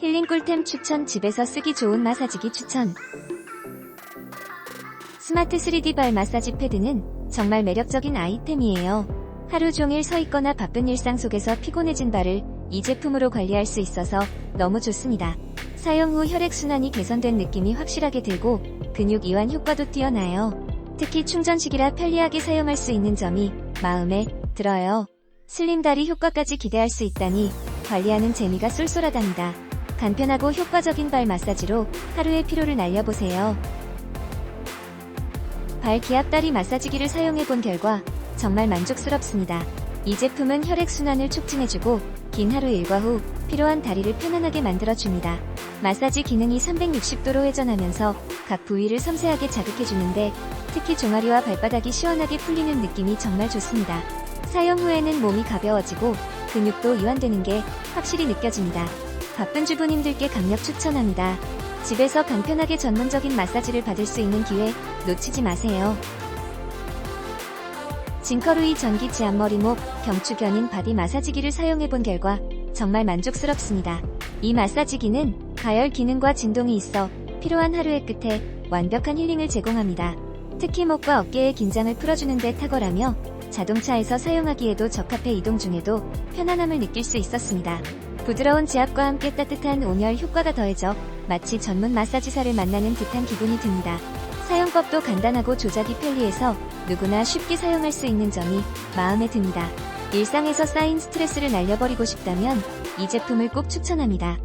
힐링 꿀템 추천 집에서 쓰기 좋은 마사지기 추천 스마트 3D 발 마사지 패드는 정말 매력적인 아이템이에요. 하루 종일 서 있거나 바쁜 일상 속에서 피곤해진 발을 이 제품으로 관리할 수 있어서 너무 좋습니다. 사용 후 혈액순환이 개선된 느낌이 확실하게 들고 근육 이완 효과도 뛰어나요. 특히 충전식이라 편리하게 사용할 수 있는 점이 마음에 들어요. 슬림 다리 효과까지 기대할 수 있다니 관리하는 재미가 쏠쏠하답니다. 간편하고 효과적인 발 마사지로 하루의 피로를 날려보세요. 발 기압다리 마사지기를 사용해본 결과 정말 만족스럽습니다. 이 제품은 혈액순환을 촉진해주고 긴 하루 일과 후 필요한 다리를 편안하게 만들어줍니다. 마사지 기능이 360도로 회전하면서 각 부위를 섬세하게 자극해주는데 특히 종아리와 발바닥이 시원하게 풀리는 느낌이 정말 좋습니다. 사용 후에는 몸이 가벼워지고 근육도 이완되는 게 확실히 느껴집니다. 바쁜 주부님들께 강력 추천합니다. 집에서 간편하게 전문적인 마사지를 받을 수 있는 기회 놓치지 마세요. 징커루이 전기 지압머리목 경추견인 바디 마사지기를 사용해본 결과 정말 만족스럽습니다. 이 마사지기는 가열 기능과 진동이 있어 필요한 하루의 끝에 완벽한 힐링을 제공합니다. 특히 목과 어깨의 긴장을 풀어주는 데 탁월하며 자동차에서 사용하기에도 적합해 이동 중에도 편안함을 느낄 수 있었습니다. 부드러운 지압과 함께 따뜻한 온열 효과가 더해져 마치 전문 마사지사를 만나는 듯한 기분이 듭니다. 사용법도 간단하고 조작이 편리해서 누구나 쉽게 사용할 수 있는 점이 마음에 듭니다. 일상에서 쌓인 스트레스를 날려버리고 싶다면 이 제품을 꼭 추천합니다.